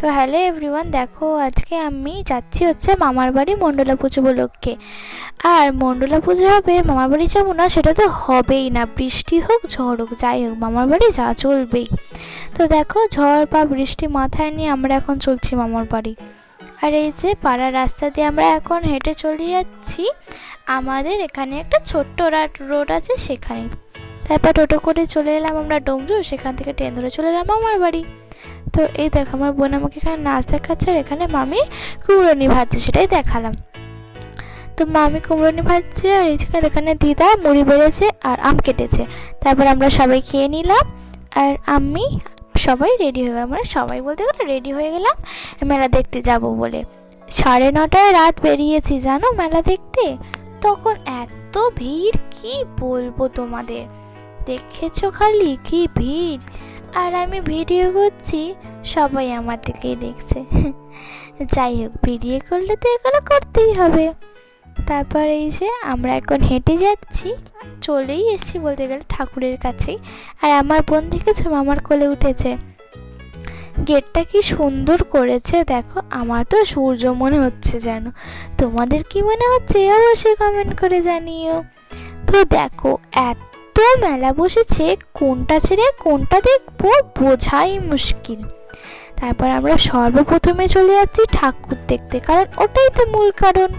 তো hello everyone, দেখো আজকে আমি যাচ্ছি হচ্ছে মামার বাড়ি মণ্ডলা পুজো উপলক্ষে। আর মণ্ডলা পুজো হবে, মামার বাড়ি যাব না, সেটা তো হবেই না। বৃষ্টি হোক, ঝড় হোক, যাই হোক, মামার বাড়ি যা চলবেই তো দেখো, ঝড় বা বৃষ্টি মাথায় নিয়ে আমরা এখন চলছি মামার বাড়ি। আর এই যে পাড়ার রাস্তা দিয়ে আমরা এখন হেঁটে চলে যাচ্ছি। আমাদের এখানে একটা ছোট্ট রোড আছে সেখানে। তারপর টোটো করে চলে এলাম আমরা ডোমজু, সেখান থেকে ট্রেন ধরে চলে এলাম আমার বাড়ি। তো এই দেখো, আমার বোন আমাকে এখানে নাচ দেখাচ্ছে আর এখানে মামি কুমড়োনি ভাজছে, সেটাই দেখালাম। তো মামি কুমড়োনি ভাজছে আর এইখানে এখানে দিদা মুড়ি বেড়েছে আর আম কেটেছে। তারপর আমরা সবাই খেয়ে নিলাম আর আমি সবাই রেডি হয়ে গেলাম মানে সবাই বলতে গেলে রেডি হয়ে গেলাম, মেলা দেখতে যাব বলে। সাড়ে নটায় রাত বেরিয়েছি, জানো মেলা দেখতে? তখন এত ভিড়, কি বলব তোমাদের? দেখেছ খালি? কি ভিড়? আর আমি ভিডিও করছি, সবাই আমার দিকেই দেখছে। যাই হোক, ভিডিও করলে তো এগুলো করতেই হবে। তারপর এই যে আমরা এখন হেঁটে যাচ্ছি, চলেই এসেছি বলতে গেলে ঠাকুরের কাছেই। আর আমার বোন দেখেছ মামার কোলে উঠেছে। গেটটা কি সুন্দর করেছে, দেখো, আমার তো সূর্য মনে হচ্ছে যেন। তোমাদের কি মনে হচ্ছে, অবশ্যই কমেন্ট করে জানিও। তো দেখো, এত মেলা বসেছে, কোনটা ছেড়ে কোনটা দেখব বোঝাই মুশকিল। তারপর আমরা সর্বপ্রথমে চলে যাচ্ছি ঠাকুর দেখতে, কারণ ওটাই তো মূল কারণ।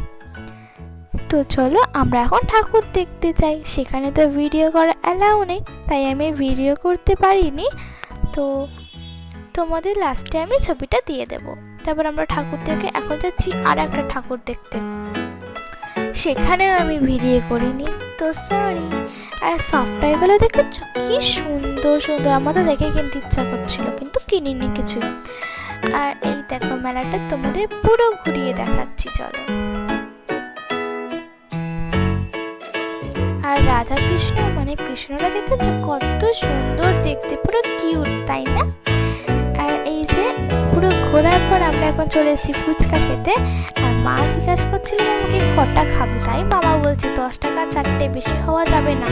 তো চলো আমরা এখন ঠাকুর দেখতে যাই। সেখানে তো ভিডিও করা অ্যালাউ নেই, তাই আমি ভিডিও করতে পারিনি। তো তোমাদের লাস্টে আমি ছবিটা দিয়ে দেব। তারপর আমরা ঠাকুর থেকে এখন যাচ্ছি আর একটা ঠাকুর দেখতে। সেখানেও আমি ভিডিও করিনি। তো সরি আর সফটওয়্যারগুলো দেখেছ? কি সুন্দর সুন্দর। আমার তো দেখে কিনতে ইচ্ছা করছিল, কিন্তু কিনিনি কিছু। আর এই দেখো মেলাটা তোমাদের পুরো ঘুরিয়ে দেখাচ্ছি, চলো। আর রাধা কৃষ্ণ মানে কৃষ্ণরা দেখেছ? কত সুন্দর দেখতে। পুরো কিউট তাই না? এখন চলে এসেছি ফুচকা খেতে। আর মা জিজ্ঞাসা করছিল আমাকে কটা খাবে? তাই মামা বলছে, দশ টাকা, চারটে বেশি খাওয়া যাবে না।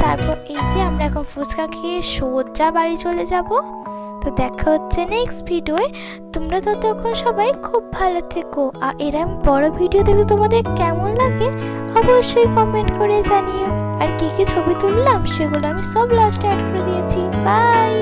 তারপর এই যে আমরা এখন ফুচকা খেয়ে সোজা বাড়ি চলে যাব। তো দেখা হচ্ছে নেক্সট ভিডিওয়ে তোমরা ততক্ষণ সবাই খুব ভালো থেকো। আর এরম বড় ভিডিও দেখতে তোমাদের কেমন লাগে, অবশ্যই কমেন্ট করে জানিও। আর কী কী ছবি তুললাম, সেগুলো আমি সব লাস্টে অ্যাড করে দিয়েছি। বাই